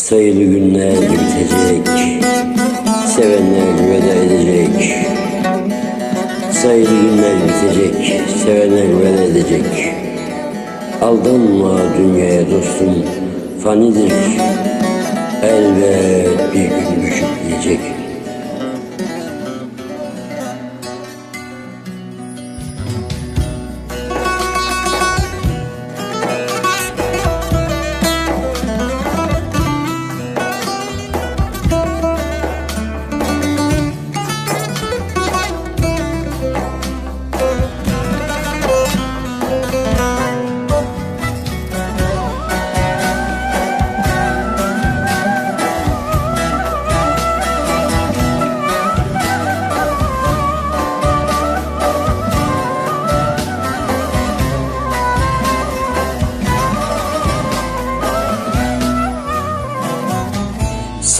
Sayılı günler bitecek Sevenler veda edecek. Sayılı günler bitecek Sevenler veda edecek. Aldanma dünyaya dostum Fanidir. Elbet bir gün düşüp gidecek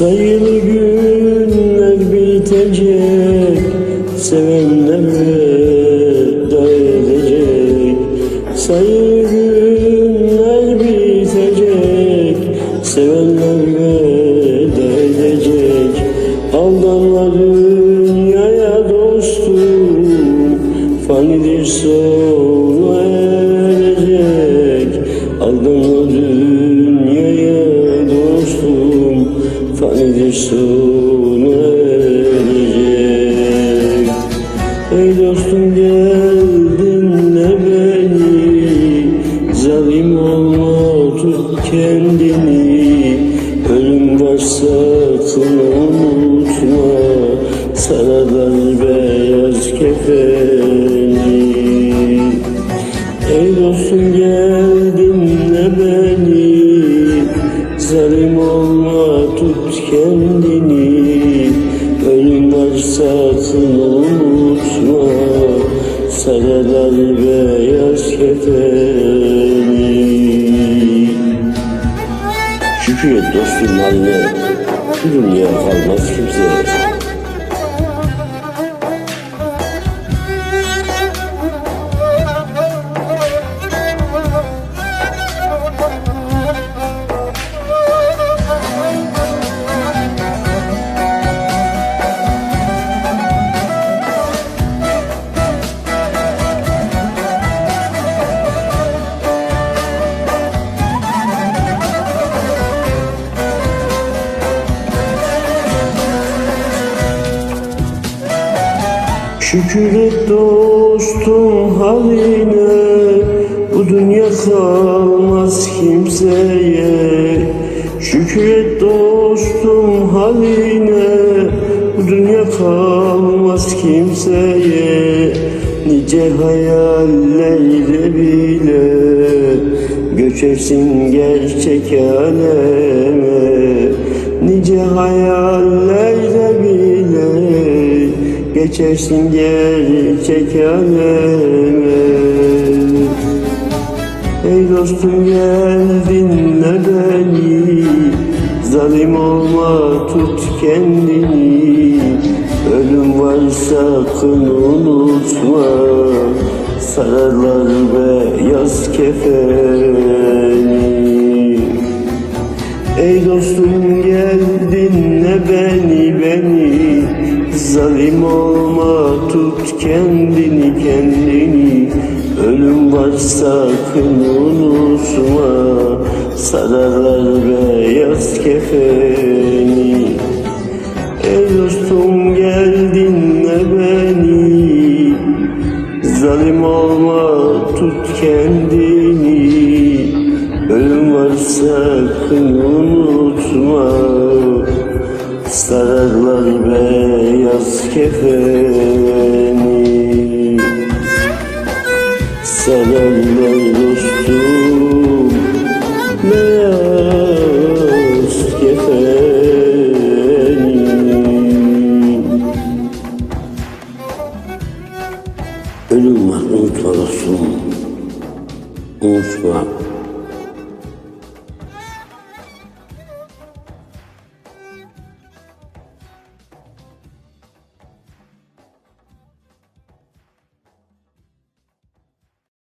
Sayılı günler bitecek Sevenler veda edecek Sayılı günler bitecek Sevenler veda edecek Aldanma dünyaya dostum Fanidir sona Fanidir sona erecek Ey dostum gel dinle beni. Zalim olma tut kendini. Ölüm var sakın unutma. Sararlar beyaz kefeni Sararlar beyaz kefeni Şükür et dostum haline Bu dünya kalmaz kimseye Şükür et dostum haline Bu dünya kalmaz kimseye. Şükür et dostum haline Bu dünya kalmaz kimseye. Nice hayallerle bile Göçersin gerçek aleme. Nice hayallerle bile Geçersin gerçek aleme Ey dostum gel dinle beni? Zalim olma tut kendini. Ölüm var sakın unutma. Sararlar beyaz kefeni. Ey dostum gel dinle beni Zalim olma tut kendini kendini. Ölüm var sakın unutma. Sararlar beyaz kefeni. Ey dostum gel dinle beni. Zalim olma tut kendini. Ölüm var sakın unutma Sararlar beyaz kefeni. Sararlar dostum Beyaz kefeni. Ölüm var unutma dostum. Unutma